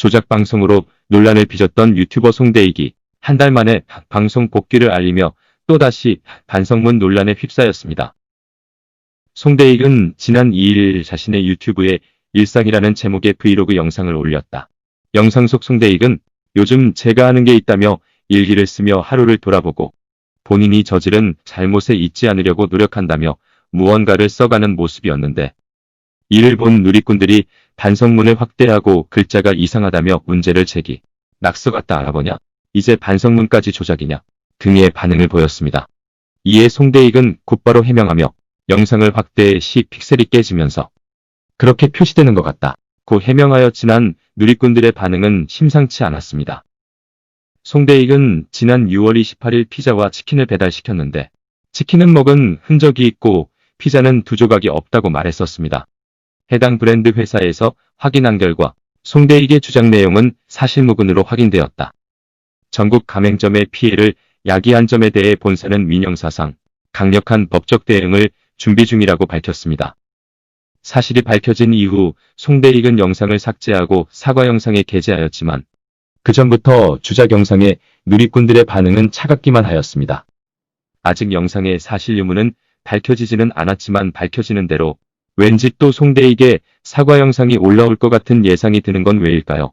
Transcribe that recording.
조작 방송으로 논란을 빚었던 유튜버 송대익이 한 달 만에 방송 복귀를 알리며 또다시 반성문 논란에 휩싸였습니다. 송대익은 지난 2일 자신의 유튜브에 일상이라는 제목의 브이로그 영상을 올렸다. 영상 속 송대익은 요즘 제가 하는 게 있다며 일기를 쓰며 하루를 돌아보고 본인이 저지른 잘못에 잊지 않으려고 노력한다며 무언가를 써가는 모습이었는데 이를 본 누리꾼들이 반성문을 확대하고 글자가 이상하다며 문제를 제기. 낙서 같다 알아보냐? 이제 반성문까지 조작이냐? 등의 반응을 보였습니다. 이에 송대익은 곧바로 해명하며 영상을 확대해 시 픽셀이 깨지면서 그렇게 표시되는 것 같다. 고 해명하였지만 누리꾼들의 반응은 심상치 않았습니다. 송대익은 지난 6월 28일 피자와 치킨을 배달시켰는데 치킨은 먹은 흔적이 있고 피자는 두 조각이 없다고 말했었습니다. 해당 브랜드 회사에서 확인한 결과 송대익의 주장 내용은 사실무근으로 확인되었다. 전국 가맹점의 피해를 야기한 점에 대해 본사는 민영사상 강력한 법적 대응을 준비 중이라고 밝혔습니다. 사실이 밝혀진 이후 송대익은 영상을 삭제하고 사과 영상에 게재하였지만 그 전부터 주작 영상에 누리꾼들의 반응은 차갑기만 하였습니다. 아직 영상의 사실 유무는 밝혀지지는 않았지만 밝혀지는 대로 왠지 또 송대익의 사과 영상이 올라올 것 같은 예상이 드는 건 왜일까요?